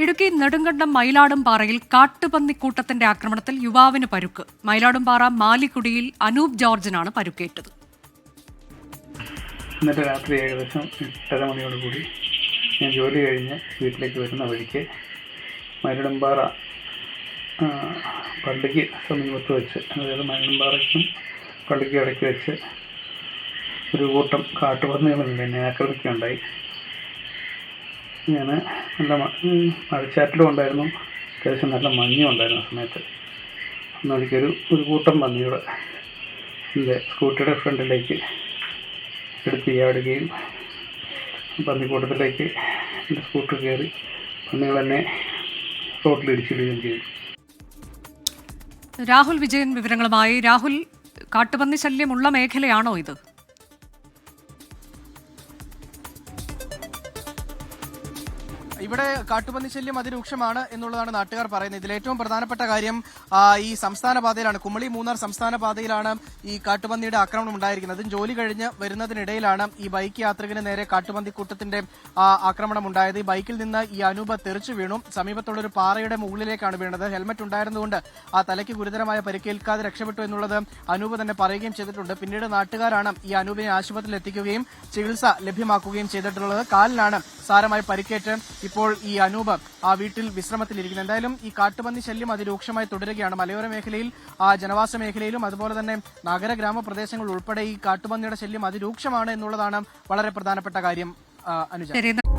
ഇടുക്കി നെടുങ്കണ്ടം മയിലാടുംപാറയിൽ കാട്ടുപന്നിക്കൂട്ടത്തിന്റെ ആക്രമണത്തിൽ യുവാവിന് പരുക്ക്. മയിലാടുംപാറ മാലിക്കുടിയിൽ അനൂപ് ജോർജിനാണ് പരുക്കേറ്റത്. ഇന്നത്തെ രാത്രി ഏകദേശം എട്ടര മണിയോടുകൂടി ഞാൻ ജോലി കഴിഞ്ഞ് വീട്ടിലേക്ക് വരുന്ന വഴിക്ക് ആ, പള്ളിക്ക് സമീപത്ത് വെച്ച് അതായത് മരടമ്പാറയ്ക്കും പള്ളിക്കും ഇടയ്ക്ക് വെച്ച് ഒരു കൂട്ടം കാട്ടുപന്നികളുണ്ട് എന്നെ ആക്രമിക്കുകയുണ്ടായി. ഞാൻ നല്ല മഴച്ചാറ്റലും ഉണ്ടായിരുന്നു അത്യാവശ്യം നല്ല മഞ്ഞും ഉണ്ടായിരുന്നു ആ സമയത്ത്. അന്നൊരിക്കൊരു ഒരു കൂട്ടം പന്നികൾ എന്റെ സ്കൂട്ടിയുടെ ഫ്രണ്ടിലേക്ക് എടുത്ത് ചാടുകയും പന്നിക്കൂട്ടത്തിലേക്ക് എന്റെ സ്കൂട്ടർ കയറി പന്നികൾ തന്നെ റോട്ടിലിടിച്ചിടുകയും ചെയ്തു. രാഹുൽ വിജയൻ വിവരങ്ങളുമായി. രാഹുൽ കാട്ടുപന്നി ശല്യമുള്ള മേഖലയാണോ ഇത്? ഇവിടെ കാട്ടുപന്നി ശല്യം അതിരൂക്ഷമാണ് എന്നുള്ളതാണ് നാട്ടുകാർ പറയുന്നത്. ഇതിൽ ഏറ്റവും പ്രധാനപ്പെട്ട കാര്യം ഈ സംസ്ഥാന പാതയിലാണ്. കുമളി മൂന്നാർ സംസ്ഥാന പാതയിലാണ് ഈ കാട്ടുപന്നിയുടെ ആക്രമണം ഉണ്ടായിരിക്കുന്നത്. ജോലി കഴിഞ്ഞ് വരുന്നതിനിടയിലാണ് ഈ ബൈക്ക് യാത്രികന് നേരെ കാട്ടുപന്നി കൂട്ടത്തിന്റെ ആക്രമണം ഉണ്ടായത്. ഈ ബൈക്കിൽ നിന്ന് ഈ അനൂപ തെറിച്ചു വീണു. സമീപത്തുള്ള ഒരു പാറയുടെ മുകളിലേക്കാണ് വീണത്. ഹെൽമറ്റ് ഉണ്ടായിരുന്നുകൊണ്ട് ആ തലയ്ക്ക് ഗുരുതരമായ പരിക്കേൽക്കാതെ രക്ഷപ്പെട്ടു എന്നുള്ളത് അനൂപ് തന്നെ പറയുകയും ചെയ്തിട്ടുണ്ട്. പിന്നീട് നാട്ടുകാരാണ് ഈ അനൂപിനെ ആശുപത്രിയിൽ എത്തിക്കുകയും ചികിത്സ ലഭ്യമാക്കുകയും ചെയ്തിട്ടുള്ളത്. കാലിനാണ് സാരമായി പരിക്കേറ്റ് ഇപ്പോൾ ഈ അനൂപ് ആ വീട്ടിൽ വിശ്രമത്തിലിരിക്കുന്നു. എന്തായാലും ഈ കാട്ടുപന്നി ശല്യം അതിരൂക്ഷമായി തുടരുകയാണ്. മലയോര മേഖലയിൽ ആ ജനവാസ മേഖലയിലും അതുപോലെ തന്നെ നഗര ഗ്രാമപ്രദേശങ്ങൾ ഉൾപ്പെടെ ഈ കാട്ടുപന്നിയുടെ ശല്യം അതിരൂക്ഷമാണ് എന്നുള്ളതാണ് വളരെ പ്രധാനപ്പെട്ട കാര്യം അനുജ.